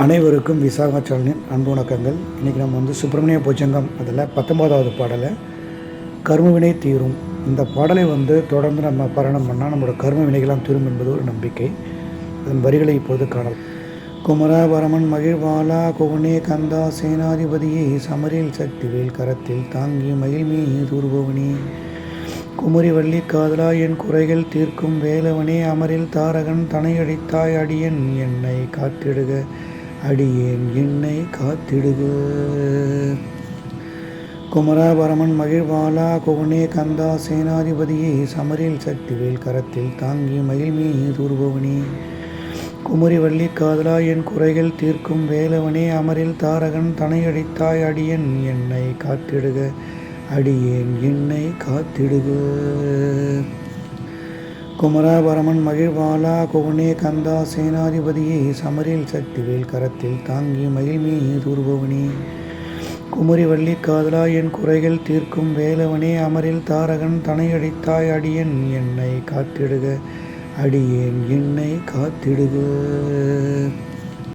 அனைவருக்கும் விசாகா அன்பு வணக்கங்கள். இன்றைக்கி நம்ம வந்து சுப்பிரமணிய பூஜங்கம் அதில் பத்தொன்பதாவது பாடலை கர்மவினை தீரும். இந்த பாடலை வந்து தொடர்ந்து நம்ம பாராயணம் பண்ணால் நம்மளோட கர்ம வினைகளாம் தீரும் என்பது ஒரு நம்பிக்கை. அதன் வரிகளை இப்போது காணலாம். குமராபரமன் மகிழ்வாலா குவனே கந்தா சேனாதிபதியே சமரில் சக்திவேல் கரத்தில் தாங்கி மகிழ்மே தூர்பவனே குமரி வள்ளி காதலா என் குறைகள் தீர்க்கும் வேலவனே அமரில் தாரகன் தனையடித்தாய் அடியன் என்னை காத்திடுக. அடியேன் என்னை காத்திடுக. குமராபரமன் மகிழ்வாலா குவனே கந்தா சேனாதிபதியே சமரில் சக்திவேல் கரத்தில் தாங்கி மகிழ்மே மீதுருபவனே குமரிவள்ளி காதலா என் குறைகள் தீர்க்கும் வேலவனே அமரில் தாரகன் தனையடித்தாய் அடியன் என்னை காத்திடுக. அடியேன் என்னை காத்திடுக. குமராபரமன் மகிழ்வாலா குவனே கந்தா சேனாதிபதியே சமரில் சக்திவேல் கரத்தில் தாங்கி மகிழ்மே தூர்பவனே. குமரி வள்ளி காதலா என் குறைகள் தீர்க்கும் வேலவனே அமரில் தாரகன் தனையடித்தாய் அடியன் என்னை காத்திடுக அடியேன் என்னை காத்திடுக.